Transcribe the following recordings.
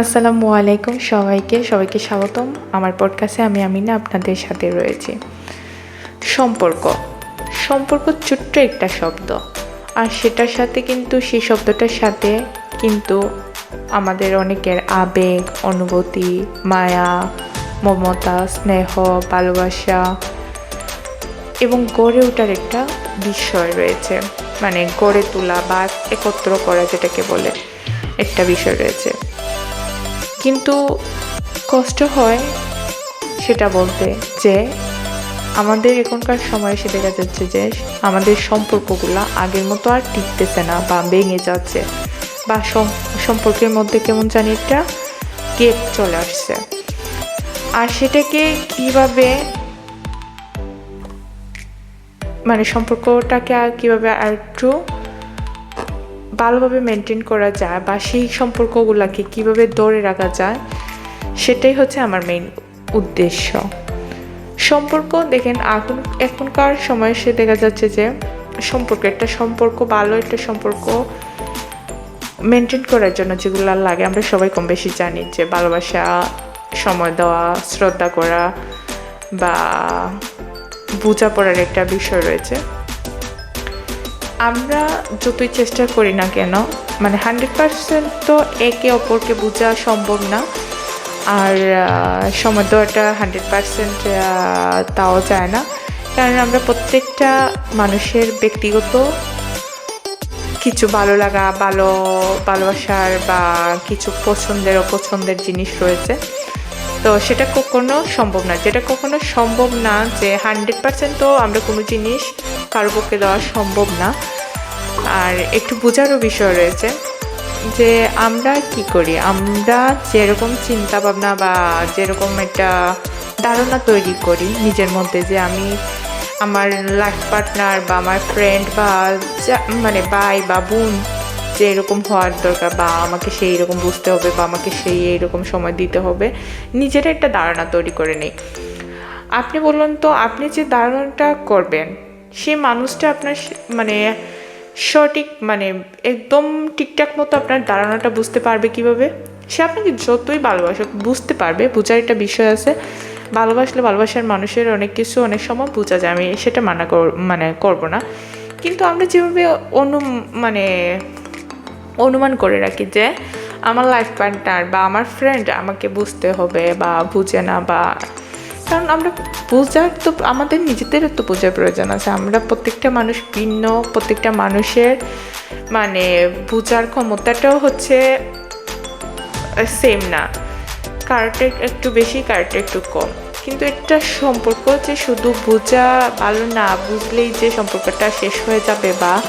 আসসালামু আলাইকুম সবাইকে সবাইকে স্বাগতম। আমার পডকাস্টে আমি আমিনা আপনাদের সাথে রয়েছি। সম্পর্ক। সম্পর্ক ছোট্ট একটা শব্দ। আর সেটার সাথে কিন্তু সেই শব্দটার সাথে কিন্তু আমাদের অনেকের আবেগ, অনুভূতি, মায়া, মমতা, স্নেহ, ভালোবাসা এবং গড়ে ওঠার একটা বিষয় রয়েছে। মানে গড়ে তোলা বা একত্র করা যেটাকে বলে একটা বিষয় রয়েছে। কিন্তু কষ্ট হয় সেটা বলতে যে আমাদের এখনকার সময় এসে দেখা যাচ্ছে যে আমাদের সম্পর্কগুলো আগের মতো আর টিকতেছে না বা ভেঙে যাচ্ছে বা সম্পর্কের মধ্যে কেমন জানি একটা গেপ চলে আসছে। আর সেটাকে কীভাবে মানে সম্পর্কটাকে আর কীভাবে আর একটু ভালোভাবে মেনটেন করা যায় বা সেই সম্পর্কগুলোকে কীভাবে ধরে রাখা যায়, সেটাই হচ্ছে আমার মেইন উদ্দেশ্য। সম্পর্ক দেখেন, এখন, এখনকার সময় এসে দেখা যাচ্ছে যে সম্পর্ক, একটা সম্পর্ক, ভালো একটা সম্পর্ক মেনটেন করার জন্য যেগুলো লাগে, আমরা সবাই কম বেশি জানি যে ভালোবাসা, সময় দেওয়া, শ্রদ্ধা করা বা বোঝাপড়ার একটা বিষয় রয়েছে। আমরা যতই চেষ্টা করি না কেন মানে হান্ড্রেড পার্সেন্ট তো একে অপরকে বোঝা সম্ভব না। আর সময় দেওয়াটা হান্ড্রেড পার্সেন্ট তাও যায় না। কারণ আমরা প্রত্যেকটা মানুষের ব্যক্তিগত কিছু ভালো লাগা, ভালো ভালোবাসার বা কিছু পছন্দের, অপছন্দের জিনিস রয়েছে। তো সেটা কখনো সম্ভব না। যেটা কখনো সম্ভব না যে হান্ড্রেড পার্সেন্ট তো আমরা কোনো জিনিস কারও পক্ষে দেওয়া সম্ভব না। আর একটু বোঝারও বিষয় রয়েছে যে আমরা কি করি? আমরা যেরকম চিন্তা ভাবনা বা যেরকম একটা ধারণা তৈরি করি নিজের মধ্যে যে আমি আমার লাইফ পার্টনার বা আমার ফ্রেন্ড বা মানে ভাই বা বোন যে এরকম হওয়ার দরকার বা আমাকে সেই রকম বুঝতে হবে বা আমাকে সেই এইরকম সময় দিতে হবে, নিজেরা একটা ধারণা তৈরি করে নেই। আপনি বলুন তো, আপনি যে ধারণাটা করবেন, সেই মানুষটা আপনার মানে সঠিক মানে একদম ঠিকঠাক মতো আপনার ধারণাটা বুঝতে পারবে কীভাবে? সে আপনাকে যতই ভালোবাসুক, বুঝতে পারবে, বোঝার একটা বিষয় আছে। ভালোবাসলে ভালোবাসার মানুষের অনেক কিছু অনেক সময় বোঝা যায়, আমি সেটা মানা কর মানে করব না। কিন্তু আমরা যেভাবে অনু মানে অনুমান করে রাখি যে আমার লাইফ পার্টনার বা আমার ফ্রেন্ড আমাকে বুঝতে হবে বা বুঝে না বা, কারণ আমরা বোঝার তো, আমাদের নিজেদেরও তো বোঝার প্রয়োজন আছে। আমরা প্রত্যেকটা মানুষ ভিন্ন, প্রত্যেকটা মানুষের মানে বোঝার ক্ষমতাটাও হচ্ছে সেম না। কারোটা একটু বেশি কারোটা একটু কম। কিন্তু একটা সম্পর্ক যে শুধু বোঝা ভালো না, বুঝলেই যে সম্পর্কটা শেষ হয়ে যাবে বা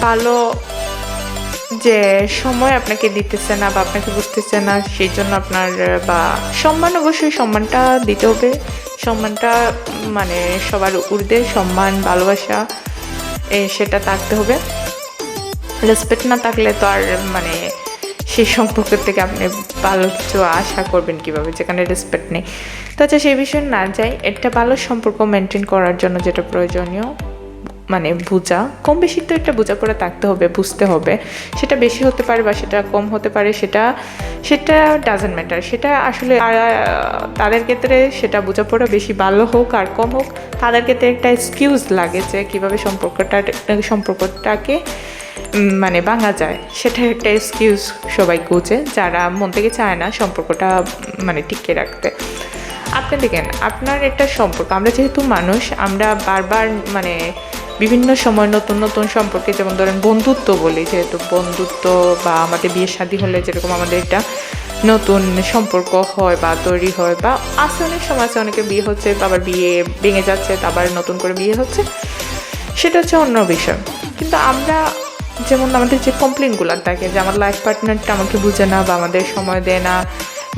ভালো যে সময় আপনাকে দিতেছে না বা আপনাকে বুঝতেছে না, সেই জন্য আপনার বা সম্মান অবশ্যই সম্মানটা দিতে হবে। সম্মানটা মানে সবার ঊর্ধ্বে সম্মান, ভালোবাসা সেটা থাকতে হবে। রেসপেক্ট না থাকলে তো আর মানে সেই সম্পর্ক থেকে আপনি ভালো কিছু আশা করবেন কীভাবে, যেখানে রেসপেক্ট নেই। তো আচ্ছা সেই বিষয়ে না যাই, একটা ভালো সম্পর্ক মেনটেন করার জন্য যেটা প্রয়োজনীয় মানে বোঝা, কম বেশি তো একটা বোঝাপড়া থাকতে হবে, বুঝতে হবে। সেটা বেশি হতে পারে বা সেটা কম হতে পারে, সেটা সেটা ডাজেন্ট ম্যাটার সেটা আসলে তাদের ক্ষেত্রে সেটা বোঝাপড়া বেশি ভালো হোক আর কম হোক, তাদের ক্ষেত্রে একটা এক্সকিউজ লাগে যে কীভাবে সম্পর্কটা, সম্পর্কটাকে মানে ভাঙা যায়। সেটা একটা এক্সকিউজ সবাই খুঁজে যারা মন থেকে চায় না সম্পর্কটা মানে টিকে রাখতে। আপনি দেখেন, আপনার একটা সম্পর্ক, আমরা যেহেতু মানুষ, আমরা বারবার মানে বিভিন্ন সময় নতুন নতুন সম্পর্কে, যেমন ধরেন বন্ধুত্ব বলি, যেহেতু বন্ধুত্ব বা আমাদের বিয়ে শাদী হলে যেরকম আমাদের একটা নতুন সম্পর্ক হয় বা তৈরি হয় বা আছে অনেক সময় আছে, অনেকে বিয়ে হচ্ছে, আবার বিয়ে ভেঙে যাচ্ছে আবার নতুন করে বিয়ে হচ্ছে, সেটা হচ্ছে অন্য বিষয়। কিন্তু আমরা যেমন আমাদের যে কমপ্লেনগুলো থাকে, যে আমার লাইফ পার্টনারটা আমাকে বুঝে না বা আমাদের সময় দেয় না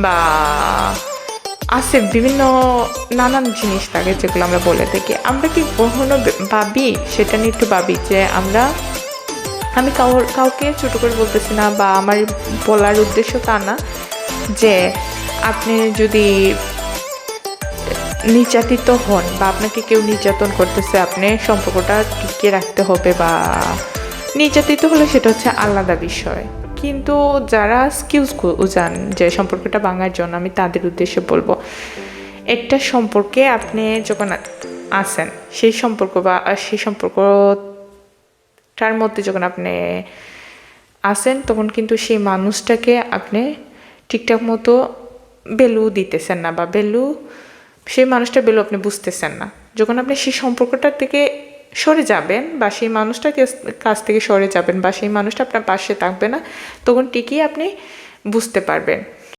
বা আছে বিভিন্ন নানান জিনিস থাকে যেগুলো আমরা বলে থাকি। আমরা কি কখনো ভাবি, সেটা নিয়ে একটু ভাবি যে আমরা, আমি কাউ কাউকে ছোট করে বলতেছি না বা আমার বলার উদ্দেশ্য তা না, যে আপনি যদি নির্যাতিত হন বা আপনাকে কেউ নির্যাতন করতেছে, আপনি সম্পর্কটা টিকিয়ে রাখতে হবে বা নির্যাতিত হলে সেটা হচ্ছে আলাদা বিষয়। কিন্তু যারা স্কিউজ উজান যে সম্পর্কটা ভাঙার জন্য, আমি তাদের উদ্দেশ্যে বলব, একটা সম্পর্কে আপনি যখন আসেন সেই সম্পর্ক বা, সেই সম্পর্কটার মধ্যে যখন আপনি আসেন তখন কিন্তু সেই মানুষটাকে আপনি ঠিকঠাক মতো ভ্যালু দিতেছেন না বা ভ্যালু সেই মানুষটার ভ্যালু আপনি বুঝতেছেন না। যখন আপনি সেই সম্পর্কটার থেকে সরে যাবেন বা সেই মানুষটা কাছ- থেকে সরে যাবেন বা সেই মানুষটা আপনার পাশে থাকবে না, তখন ঠিকই আপনি বুঝতে পারবেন।